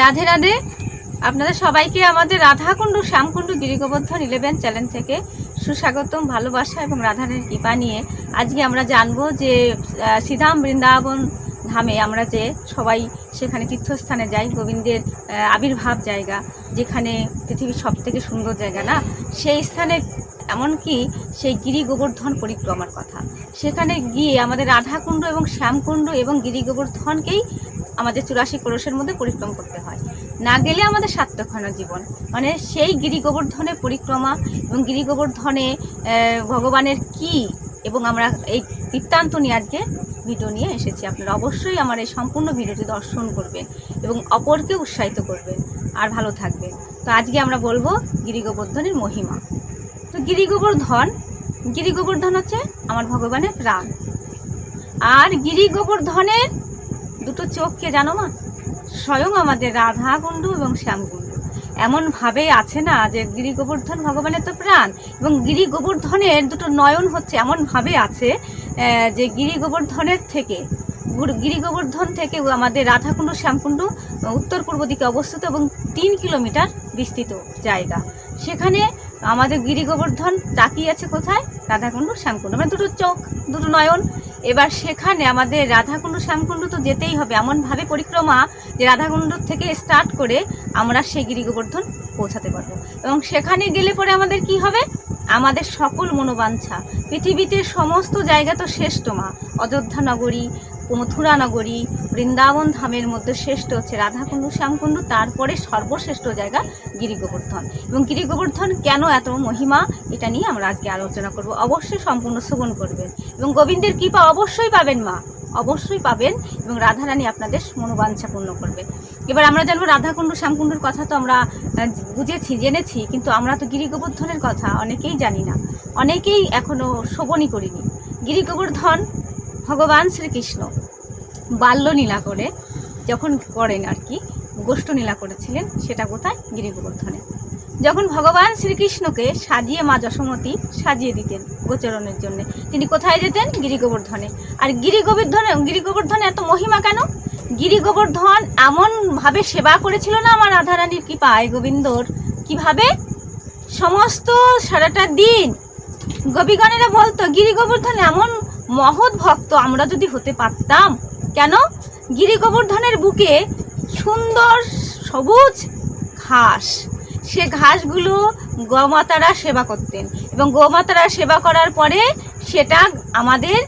রাধে রাধে। আপনাদের সবাইকে আমাদের রাধাকুণ্ড, শ্যামকুণ্ড, গিরিগোবর্ধন ইলেভেন চ্যানেল থেকে সুস্বাগতম, ভালোবাসা এবং রাধানের কৃপা নিয়ে আজকে আমরা জানব যে শ্রীধাম বৃন্দাবন ধামে আমরা যে সবাই সেখানে তীর্থস্থানে যাই, গোবিন্দের আবির্ভাব জায়গা, যেখানে পৃথিবীর সব থেকে সুন্দর জায়গা না? সেই স্থানে এমনকি সেই গিরি গোবর্ধন পরিক্রমার কথা। সেখানে গিয়ে আমাদের রাধাকুণ্ড এবং শ্যামকুণ্ড এবং গিরি গোবর্ধনকেই আমাদের চুরাশি ক্রোশের মধ্যে পরিক্রম করতে হয়। না গেলে আমাদের সার্থক না জীবন। মানে সেই গিরি গোবর্ধনের পরিক্রমা এবং গিরি গোবর্ধনে ভগবানের কি এবং আমরা এই বৃত্তান্ত নিয়ে আজকে ভিডিও নিয়ে এসেছি। আপনারা অবশ্যই আমার এই সম্পূর্ণ ভিডিওটি দর্শন করবেন এবং অপরকে উৎসাহিত করবেন। আর ভালো থাকবেন। তো আজকে আমরা বলব গিরি গোবর্ধনের মহিমা। তো গিরি গোবর্ধন গিরি গোবর্ধন হচ্ছে আমার ভগবানের প্রাণ। আর গিরি গোবর্ধনের দুটো চোখকে জানো মা? স্বয়ং আমাদের রাধা কুণ্ড এবং শ্যামকুণ্ড এমনভাবে আছে না যে গিরি গোবর্ধন ভগবানের তো প্রাণ এবং গিরি গোবর্ধনের দুটো নয়ন হচ্ছে এমনভাবে আছে যে গিরি গোবর্ধনের থেকে, গুর- গোবর্ধন থেকে আমাদের রাধাকুণ্ড শ্যামকুণ্ড উত্তর পূর্ব দিকে অবস্থিত এবং তিন কিলোমিটার বিস্তৃত জায়গা। সেখানে আমাদের গিরি গোবর্ধন তাকিয়ে আছে কোথায়? রাধাকুণ্ড শ্যামকুণ্ড মানে দুটো চোখ, দুটো নয়ন। এবার সেখানে আমাদের রাধাকুণ্ড শ্যামকুণ্ড তো যেতেই হবে। এমনভাবে পরিক্রমা যে রাধাকুণ্ড থেকে স্টার্ট করে আমরা সেই গিরি গোবর্ধন পৌঁছাতে পারব। এবং সেখানে গেলে পরে আমাদের কি হবে? আমাদের সকল মনোবাঞ্ছা। পৃথিবীতে সমস্ত জায়গা তো শ্রেষ্ঠ মা। অযোধ্যা নগরী মথুরা নগরী বৃন্দাবন ধামের মধ্যে শ্রেষ্ঠ হচ্ছে রাধাকুণ্ড, শ্যামকুণ্ড, তারপরে সর্বশ্রেষ্ঠ জায়গা গিরি গোবর্ধন এবং গিরি গোবর্ধন কেন এত মহিমা? এটা নিয়ে আমরা আজকে আলোচনা করব। অবশ্যই সম্পূর্ণ শ্রবণ করবেন। এবং গোবিন্দের কৃপা অবশ্যই পাবেন মা। অবশ্যই পাবেন এবং রাধারানী আপনাদের মনোবাঞ্ছা পূর্ণ করবে। এবার আমরা জানব রাধাকুণ্ড, শ্যামকুণ্ডের কথা তো আমরা বুঝেছি, জেনেছি, কিন্তু আমরা তো গিরি গোবর্ধনের কথা অনেকেই জানি না। অনেকেই এখনও শোভনই করিনি। গিরি গোবর্ধন ভগবান শ্রীকৃষ্ণ বাল্যলীলা করে যখন করেন আর কি গোষ্ঠলীলা করেছিলেন, সেটা কোথায়? গিরি গোবর্ধনে যখন ভগবান শ্রীকৃষ্ণকে সাজিয়ে মা যশোমতী সাজিয়ে দিতেন গোচরণের জন্য, তিনি কোথায় যেতেন? গিরি গোবর্ধনে আর গিরি গোবর্ধনে গিরি গোবর্ধনে এত মহিমা কেন? গিরি গোবর্ধন এমনভাবে সেবা করেছিল না আমার রাধারানীর কৃপায় গোবিন্দর, কীভাবে? সমস্ত সারাটা দিন গোপীগণেরা বলতো গিরি গোবর্ধন এমন মহৎ ভক্ত আমরা যদি হতে পারতাম। কেন? গিরি গোবর্ধনের বুকে সুন্দর সবুজ ঘাস। সে ঘাসগুলো গোমাতারা সেবা করতেন এবং গোমাতারা সেবা করার পরে সেটা আমাদের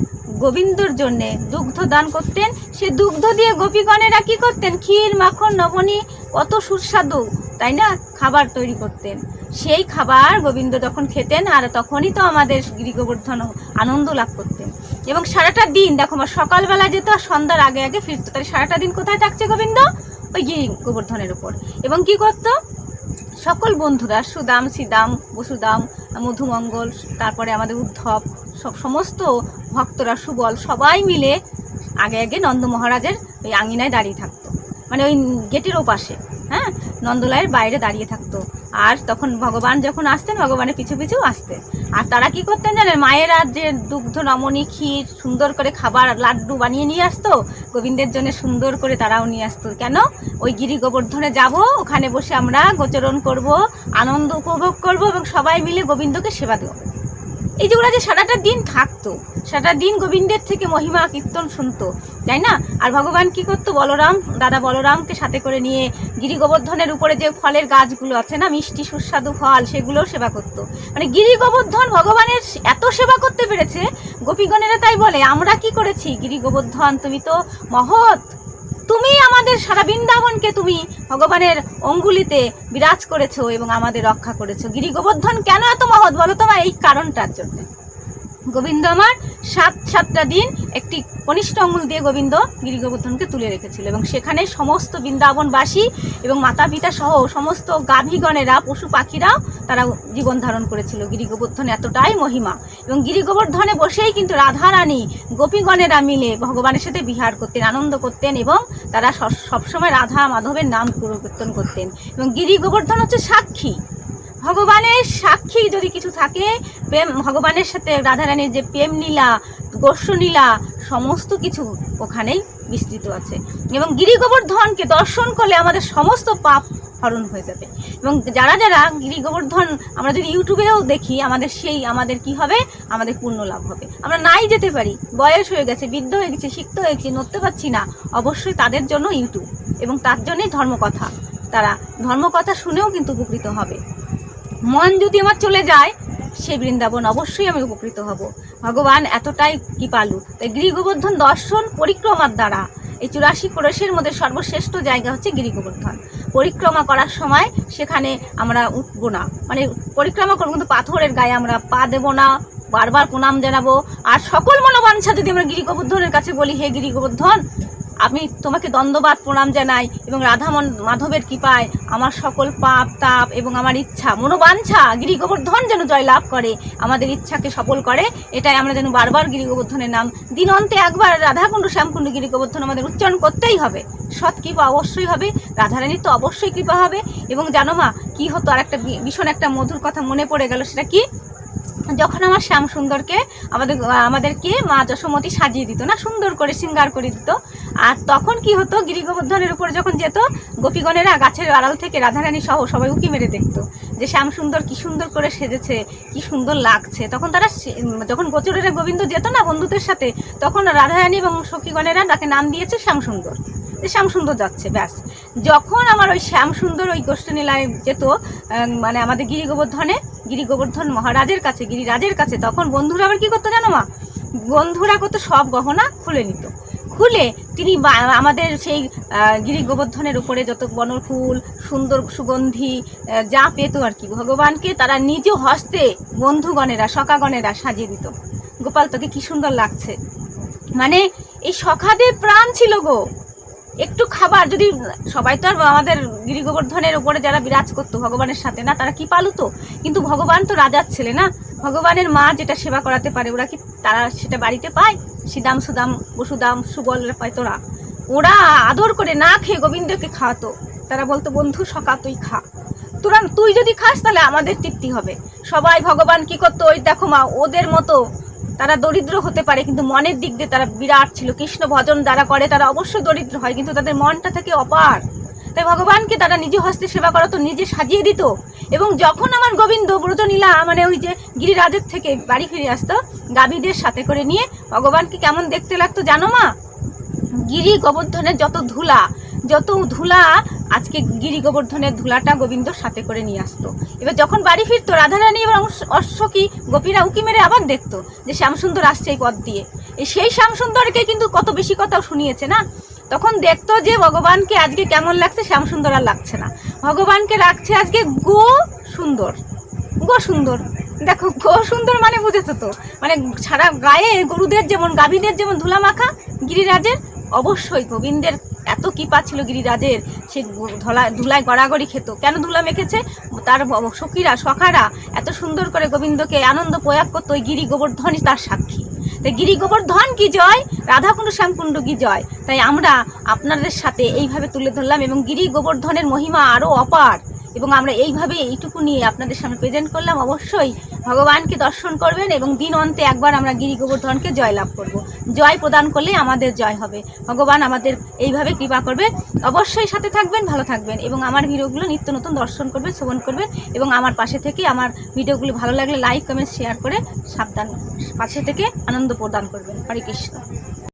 গোবিন্দর জন্যে দুগ্ধ দান করতেন। সে দুগ্ধ দিয়ে গোপীগণেরা কি করতেন? ক্ষীর, মাখন নবনী কত সুস্বাদু, তাই না? খাবার তৈরি করতেন। সেই খাবার গোবিন্দ যখন খেতেন আর তখনই তো আমাদের গিরি গোবর্ধন আনন্দ লাভ করতেন। এবং সারাটা দিন, দেখো, আমার সকালবেলা যেত আর সন্ধ্যার আগে আগে ফিরতো। তাহলে সারাটা দিন কোথায় থাকছে গোবিন্দ? ওই গিরি গোবর্ধনের উপর। এবং কি করতো? সকল বন্ধুরা, সুদাম সিদাম বসুদাম, মধুমঙ্গল, তারপরে আমাদের উদ্ধব, সব সমস্ত ভক্তরা, সুবল, সবাই মিলে আগে আগে নন্দ মহারাজের ওই আঙিনায় দাঁড়িয়ে থাকতো। মানে ওই গেটের ওপাশে হ্যাঁ? নন্দলায়ের বাইরে দাঁড়িয়ে থাকতো। আর তখন ভগবান যখন আসতেন, ভগবানের পিছু পিছু আসতেন। আর তারা কি করতেন জানেন? মায়েরা যে দুগ্ধ, নমনি, ক্ষীর, সুন্দর করে খাবার, লাড্ডু বানিয়ে নিয়ে আসতো, গোবিন্দের জন্য সুন্দর করে তারাও নিয়ে আসতো। কেন? ওই গিরি গোবর্ধনে যাব, ওখানে বসে আমরা গোচরণ করব, আনন্দ উপভোগ করব এবং সবাই মিলে গোবিন্দকে সেবা দেবো। এই যেগুলো যে সারাটা দিন থাকতো, সারাটা দিন গোবিন্দের থেকে মহিমা কীর্তন শুনতো, তাই না? আর ভগবান কি করতো? বলরাম, দাদা বলরামকে সাথে করে নিয়ে গিরি গোবর্ধনের উপরে যে ফলের গাছগুলো আছে না, মিষ্টি সুস্বাদু ফল, সেগুলোও সেবা করতো। মানে গিরি গোবর্ধন ভগবানের এত সেবা করতে পেরেছে, গোপীগণেরা তাই বলে, আমরা কি করেছি গিরি গোবর্ধন? তুমি তো মহৎ তুমি আমাদের সারা বৃন্দাবনকে তুমি ভগবানের অঙ্গুলিতে বিরাজ করেছ এবং আমাদের রক্ষা করেছ। গিরি গোবর্ধন কেন এত মহৎ? বলো তোমার এই কারণটার জন্য। গোবিন্দ আমার সাত সাতটা দিন একটি কনিষ্ঠ আঙুল দিয়ে গোবিন্দ গিরি গোবর্ধনকে তুলে রেখেছিল এবং সেখানে সমস্ত বৃন্দাবনবাসী এবং মাতা পিতা সহ সমস্ত গাভীগণেরা, পশু পাখিরাও তারা জীবন ধারণ করেছিল। গিরি গোবর্ধন এতটাই মহিমা এবং গিরি গোবর্ধনে বসেই কিন্তু রাধা রানী গোপীগণেরা মিলে ভগবানের সাথে বিহার করতেন, আনন্দ করতেন এবং তারা সব- সবসময় রাধা মাধবের নাম কীর্তন করতেন। এবং গিরি গোবর্ধন হচ্ছে সাক্ষী। ভগবানের সাক্ষী যদি কিছু থাকে, প্রেম, ভগবানের সাথে রাধারানীর যে প্রেম লীলা গোস্ব লীলা, সমস্ত কিছু ওখানেই বিস্তৃত আছে। এবং গিরি গোবর্ধনকে দর্শন করলে আমাদের সমস্ত পাপ হরণ হয়ে যাবে। এবং যারা যারা গিরি গোবর্ধন আমরা যদি ইউটিউবেও দেখি, আমাদের সেই, আমাদের কি হবে? আমাদের পূর্ণ লাভ হবে। আমরা নাই যেতে পারি। বয়স হয়ে গেছে, বৃদ্ধ হয়ে গেছে, সিক্ত হয়ে গেছে, নড়তে পারছি না। অবশ্যই তাদের জন্য ইউটিউব। এবং তার জন্যই ধর্মকথা। তারা ধর্মকথা শুনেও কিন্তু উপকৃত হবে। মন যদি আমার চলে যায় সেই বৃন্দাবন অবশ্যই আমি উপকৃত হব। ভগবান এতটাই কৃপালু। তাই গিরি গোবর্ধন দর্শন পরিক্রমার দ্বারা। এই চুরাশি কোরসের মধ্যে সর্বশ্রেষ্ঠ জায়গা হচ্ছে গিরি গোবর্ধন পরিক্রমা করার সময় সেখানে আমরা উঠবো না। মানে পরিক্রমা করব, কিন্তু পাথরের গায়ে আমরা পা দেবো না, বারবার প্রণাম জানাব। আর সকল মনোবাঞ্ছা যদি আমরা গিরি গোবর্ধনের কাছে বলি, হে গিরি গোবর্ধন আমি তোমাকে দ্বন্দ্ববাদ প্রণাম জানাই এবং রাধা মাধবের কৃপায় আমার সকল পাপ, তাপ এবং আমার ইচ্ছা, মনোবাঞ্ছা গিরি গোবর্ধন যেন জয় লাভ করে, আমাদের ইচ্ছাকে সফল করে। এটাই আমরা যেন বারবার গিরি গোবর্ধনের নাম দিন অন্তে একবার রাধাকুণ্ড, শ্যামকুণ্ড গিরি গোবর্ধন আমাদের উচ্চারণ করতেই হবে। সৎ কৃপা অবশ্যই হবে, রাধারানীর তো অবশ্যই কৃপা হবে। এবং জানো মা, কী হতো আর একটা ভীষণ একটা মধুর কথা মনে পড়ে গেল, সেটা কি? যখন আমার শ্যাম সুন্দরকে আমাদের, আমাদেরকে মা যশোমতী সাজিয়ে দিত না, সুন্দর করে শৃঙ্গার করে দিত। আর তখন কি হতো গিরি গোবর্ধনের উপরে যখন যেত, গোপীগণেরা গাছের আড়াল থেকে রাধারানী সহ সবাই উকি মেরে দেখতো যে শ্যাম সুন্দর কি সুন্দর করে সেজেছে, কি সুন্দর লাগছে। তখন তারা যখন গোচরেরা গোবিন্দ যেত না বন্ধুদের সাথে, তখন রাধারানী এবং সখীগণেরা তাকে নাম দিয়েছে শ্যাম সুন্দর। যে শ্যাম সুন্দর যাচ্ছে, ব্যাস। যখন আমার ওই শ্যাম সুন্দর ওই গোষ্ঠনীলায় যেত মানে আমাদের গিরি গোবর্ধনে গিরি গোবর্ধন মহারাজের কাছে, গিরিরাজের কাছে, তখন বন্ধুরা আবার কি করতো জানো মা? বন্ধুরা করতো সব গহনা খুলে নিত। খুলে তিনি আমাদের সেই গিরি গোবর্ধনের উপরে যত বনফুল, সুন্দর সুগন্ধি যা পেত আর কি, ভগবানকে তারা নিজ হস্তে বন্ধুগণেরা, সখাগণেরা সাজিয়ে দিত। গোপাল, তোকে কি সুন্দর লাগছে? মানে এই সখাদের প্রাণ ছিল গো। একটু খাবার, যদি সবাই তো আর আমাদের গিরি গোবর্ধনের উপরে যারা বিরাজ করতো, ভগবানের সাথে, না, তারা কি পালুতো? কিন্তু ভগবান তো রাজার ছেলে, না? ভগবানের মা যেটা সেবা করাতে পারে, ওরা কি তারা সেটা বাড়িতে পায়? সিদাম সুদাম, বসুদাম, সুবল, পায় তোরা। ওরা আদর করে না খেয়ে গোবিন্দকে খাওয়াতো। তারা বলতো, বন্ধু সকা তুই খা। তোরা, তুই যদি খাস, তাহলে আমাদের তৃপ্তি হবে। সবাই ভগবান কি করতো? ওই দেখো মা, ওদের মতো তারা দরিদ্র হতে পারে, কিন্তু মনের দিক দিয়ে তারা বিরাট ছিল। কৃষ্ণ ভজন যারা করে তারা অবশ্যই দরিদ্র হয়, কিন্তু তাদের মনটা থেকে অপার। তাই ভগবানকে তারা নিজ হস্তে সেবা করাতো নিজে সাজিয়ে দিত। এবং যখন আমার গোবিন্দ ব্রজনীলা মানে ওই যে গিরিরাজের থেকে বাড়ি ফিরে আসতো, গাভীদের সাথে করে নিয়ে ভগবানকে কেমন দেখতে লাগতো জানো মা? গিরি গোবর্ধনের যত ধুলা যত ধুলা আজকে গিরি গোবর্ধনের ধুলাটা গোবিন্দ সাথে করে নিয়ে আসতো। এবার যখন বাড়ি ফিরতো, রাধারানী এবার অংশ- অশ্বকী গোপীরা উকি মেরে আবার দেখতো যে শ্যামসুন্দর আসছে এই পথ দিয়ে। এই সেই শ্যামসুন্দরকে কিন্তু কত বেশি কথাও শুনিয়েছে না? তখন দেখতো যে ভগবানকে আজকে কেমন লাগছে, শ্যামসুন্দর আর লাগছে না। ভগবানকে রাখছে আজকে গো সুন্দর গো সুন্দর। দেখো, গো সুন্দর মানে বুঝেছ তো? মানে সারা গায়ে গরুদের যেমন, গাভীদের যেমন ধুলা মাখা গিরিরাজের অবশ্যই গোবিন্দের এত কিপা ছিল গিরিরাজের, সে ধলা ধুলায় গড়াগড়ি খেত। কেন ধুলা মেখেছে? তার সখীরা, সখারা এত সুন্দর করে গোবিন্দকে আনন্দ প্রয়াগ করতো ওই গিরি গোবর্ধনই তার সাক্ষী। তাই গিরি গোবর্ধন কি জয়? রাধাকুণ্ড শ্যামকুণ্ড কি জয়? তাই আমরা আপনাদের সাথে এইভাবে তুলে ধরলাম এবং গিরি গোবর্ধনের মহিমা আরও অপার। এবং আমরা এইভাবে এইটুকু নিয়ে আপনাদের সামনে প্রেজেন্ট করলাম। অবশ্যই ভগবানকে দর্শন করবেন এবং দিন অন্তে একবার আমরা গিরি গোবর্ধনকে জয় লাভ করব। জয় প্রদান করলে আমাদের জয় হবে। ভগবান আমাদের এইভাবে কৃপা করবে। অবশ্যই সাথে থাকবেন, ভালো থাকবেন এবং আমার ভিডিওগুলো নিত্য নতুন দর্শন করবেন শ্রবণ করবেন এবং আমার পাশে থেকে আমার ভিডিওগুলো ভালো লাগলে লাইক কমেন্ট শেয়ার করে সাবধান পাশে থেকে আনন্দ প্রদান করবেন। হরে কৃষ্ণ।